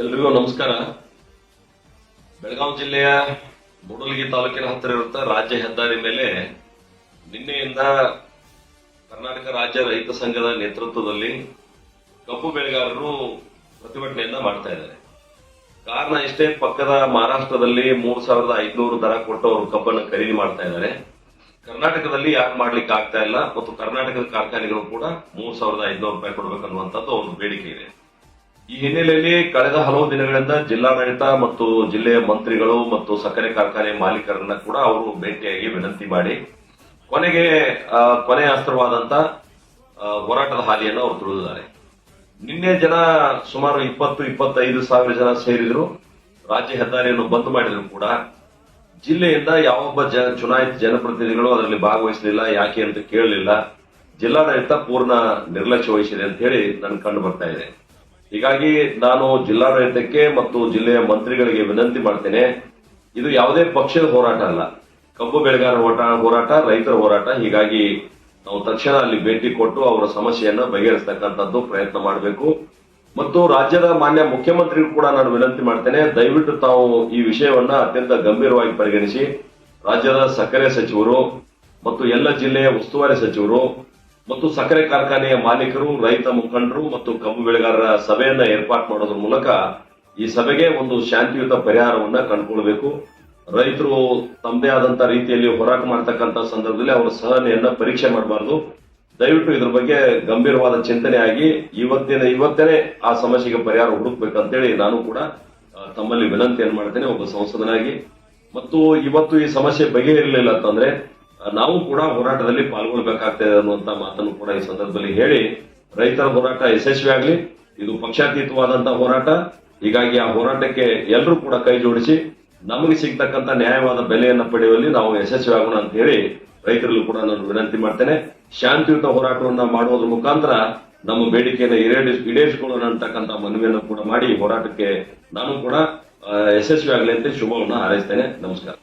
ಎಲ್ರಿಗೂ ನಮಸ್ಕಾರ. ಬೆಳಗಾವಿ ಜಿಲ್ಲೆಯ ಮೂಡಲಗಿ ತಾಲೂಕಿನ ಹತ್ತಿರ ಇರುತ್ತ ರಾಜ್ಯ ಹೆದ್ದಾರಿ ಮೇಲೆ ನಿನ್ನೆಯಿಂದ ಕರ್ನಾಟಕ ರಾಜ್ಯ ರೈತ ಸಂಘದ ನೇತೃತ್ವದಲ್ಲಿ ಕಬ್ಬು ಬೆಳೆಗಾರರು ಪ್ರತಿಭಟನೆಯನ್ನ ಮಾಡ್ತಾ ಇದ್ದಾರೆ. ಕಾರಣ ಇಷ್ಟೇ, ಪಕ್ಕದ ಮಹಾರಾಷ್ಟ್ರದಲ್ಲಿ ಮೂರ್ ಸಾವಿರದ ಐದುನೂರು ದರ ಕೊಟ್ಟು ಅವರು ಕಬ್ಬನ್ನು ಖರೀದಿ ಮಾಡ್ತಾ ಇದ್ದಾರೆ. ಕರ್ನಾಟಕದಲ್ಲಿ ಯಾಕೆ ಮಾಡ್ಲಿಕ್ಕೆ ಆಗ್ತಾ ಇಲ್ಲ, ಮತ್ತು ಕರ್ನಾಟಕದ ಕಾರ್ಖಾನೆಗಳು ಕೂಡ ಮೂರು ಸಾವಿರದ ಐದುನೂರು ರೂಪಾಯಿ ಕೊಡಬೇಕನ್ನುವಂಥದ್ದು ಒಂದು ಬೇಡಿಕೆ ಇದೆ. ಈ ಹಿನ್ನೆಲೆಯಲ್ಲಿ ಕಳೆದ ಹಲವು ದಿನಗಳಿಂದ ಜಿಲ್ಲಾಡಳಿತ ಮತ್ತು ಜಿಲ್ಲೆಯ ಮಂತ್ರಿಗಳು ಮತ್ತು ಸಕ್ಕರೆ ಕಾರ್ಖಾನೆ ಮಾಲೀಕರನ್ನ ಕೂಡ ಅವರು ಭೇಟಿಯಾಗಿ ವಿನಂತಿ ಮಾಡಿ ಕೊನೆಗೆ ಕೊನೆ ಅಸ್ತ್ರವಾದಂತ ಹೋರಾಟದ ಹಾದಿಯನ್ನು ಅವರು ತುಳಿದಿದ್ದಾರೆ. ನಿನ್ನೆ ಜನ ಸುಮಾರು ಇಪ್ಪತ್ತು, ಇಪ್ಪತ್ತೈದು ಸಾವಿರ ಜನ ಸೇರಿದ್ರು. ರಾಜ್ಯ ಹೆದ್ದಾರಿಯನ್ನು ಬಂದ್ ಮಾಡಿದ್ರು ಕೂಡ. ಜಿಲ್ಲೆಯಿಂದ ಯಾವೊಬ್ಬ ಜ, ಚುನಾಯಿತ ಜನಪ್ರತಿನಿಧಿಗಳು ಅದರಲ್ಲಿ ಭಾಗವಹಿಸಲಿಲ್ಲ, ಯಾಕೆ ಅಂತ ಕೇಳಲಿಲ್ಲ. ಜಿಲ್ಲಾಡಳಿತ ಪೂರ್ಣ ನಿರ್ಲಕ್ಷ್ಯ ವಹಿಸಿದೆ ಅಂತ ಹೇಳಿ ನನ್ ಕಂಡು ಬರ್ತಾ ಇದೆ. ಹೀಗಾಗಿ ನಾನು ಜಿಲ್ಲಾಡಳಿತಕ್ಕೆ ಮತ್ತು ಜಿಲ್ಲೆಯ ಮಂತ್ರಿಗಳಿಗೆ ವಿನಂತಿ ಮಾಡ್ತೇನೆ. ಇದು ಯಾವುದೇ ಪಕ್ಷದ ಹೋರಾಟ ಅಲ್ಲ. ಕಬ್ಬು ಬೆಳೆಗಾರರ ಹೋರಾಟ, ರೈತರ ಹೋರಾಟ. ಹೀಗಾಗಿ ನಾವು ತಕ್ಷಣ ಅಲ್ಲಿ ಭೇಟಿ ಕೊಟ್ಟು ಅವರ ಸಮಸ್ಯೆಯನ್ನು ಬಗೆಹರಿಸತಕ್ಕಂಥದ್ದು ಪ್ರಯತ್ನ ಮಾಡಬೇಕು. ಮತ್ತು ರಾಜ್ಯದ ಮಾನ್ಯ ಮುಖ್ಯಮಂತ್ರಿಗೂ ಕೂಡ ನಾನು ವಿನಂತಿ ಮಾಡ್ತೇನೆ. ದಯವಿಟ್ಟು ತಾವು ಈ ವಿಷಯವನ್ನ ಅತ್ಯಂತ ಗಂಭೀರವಾಗಿ ಪರಿಗಣಿಸಿ. ರಾಜ್ಯದ ಸಕ್ಕರೆ ಸಚಿವರು ಮತ್ತು ಎಲ್ಲ ಜಿಲ್ಲೆಯ ಉಸ್ತುವಾರಿ ಸಚಿವರು ಮತ್ತು ಸಕ್ಕರೆ ಕಾರ್ಖಾನೆಯ ಮಾಲೀಕರು, ರೈತ ಮುಖಂಡರು ಮತ್ತು ಕಬ್ಬು ಬೆಳೆಗಾರರ ಸಭೆಯನ್ನ ಏರ್ಪಾಟ್ ಮಾಡೋದ್ರ ಮೂಲಕ ಈ ಸಭೆಗೆ ಒಂದು ಶಾಂತಿಯುತ ಪರಿಹಾರವನ್ನ ಕಂಡುಕೊಳ್ಬೇಕು. ರೈತರು ತಮ್ಮದೇ ಆದಂತ ರೀತಿಯಲ್ಲಿ ಹೋರಾಟ ಮಾಡ್ತಕ್ಕಂಥ ಸಂದರ್ಭದಲ್ಲಿ ಅವರ ಸಹನೆಯನ್ನ ಪರೀಕ್ಷೆ ಮಾಡಬಾರದು. ದಯವಿಟ್ಟು ಇದ್ರ ಬಗ್ಗೆ ಗಂಭೀರವಾದ ಚಿಂತನೆ ಆಗಿ ಇವತ್ತಿನ ಇವತ್ತೇ ಆ ಸಮಸ್ಯೆಗೆ ಪರಿಹಾರ ಹುಡುಕ್ಬೇಕಂತೇಳಿ ನಾನು ಕೂಡ ತಮ್ಮಲ್ಲಿ ವಿನಂತಿಯನ್ನು ಮಾಡ್ತೇನೆ, ಒಬ್ಬ ಸಂಸದನಾಗಿ. ಮತ್ತು ಇವತ್ತು ಈ ಸಮಸ್ಯೆ ಬಗೆಹರಿಲಿಲ್ಲ ಅಂತಂದ್ರೆ ನಾವು ಕೂಡ ಹೋರಾಟದಲ್ಲಿ ಪಾಲ್ಗೊಳ್ಬೇಕಾಗ್ತದೆ ಅನ್ನುವಂತ ಮಾತನ್ನು ಕೂಡ ಈ ಸಂದರ್ಭದಲ್ಲಿ ಹೇಳಿ, ರೈತರ ಹೋರಾಟ ಯಶಸ್ವಿ ಆಗಲಿ. ಇದು ಪಕ್ಷಾತೀತವಾದಂತಹ ಹೋರಾಟ. ಹೀಗಾಗಿ ಆ ಹೋರಾಟಕ್ಕೆ ಎಲ್ಲರೂ ಕೂಡ ಕೈ ಜೋಡಿಸಿ, ನಮಗೆ ಸಿಗ್ತಕ್ಕಂಥ ನ್ಯಾಯವಾದ ಬೆಲೆಯನ್ನು ಪಡೆಯುವಲ್ಲಿ ನಾವು ಯಶಸ್ವಿ ಆಗೋಣ ಅಂತ ಹೇಳಿ ರೈತರಲ್ಲೂ ಕೂಡ ನಾನು ವಿನಂತಿ ಮಾಡ್ತೇನೆ. ಶಾಂತಿಯುತ ಹೋರಾಟವನ್ನ ಮಾಡುವುದರ ಮುಖಾಂತರ ನಮ್ಮ ಬೇಡಿಕೆಯನ್ನು ಈಡೇರಿಸ್, ಈಡೇರಿಸಿಕೊಳ್ಳೋಣ ಅಂತಕ್ಕಂಥ ಮನವಿಯನ್ನು ಕೂಡ ಮಾಡಿ ಹೋರಾಟಕ್ಕೆ ನಾನು ಕೂಡ ಯಶಸ್ವಿ ಆಗಲಿ ಅಂತ ಶುಭವನ್ನು ಹಾರೈಸ್ತೇನೆ. ನಮಸ್ಕಾರ.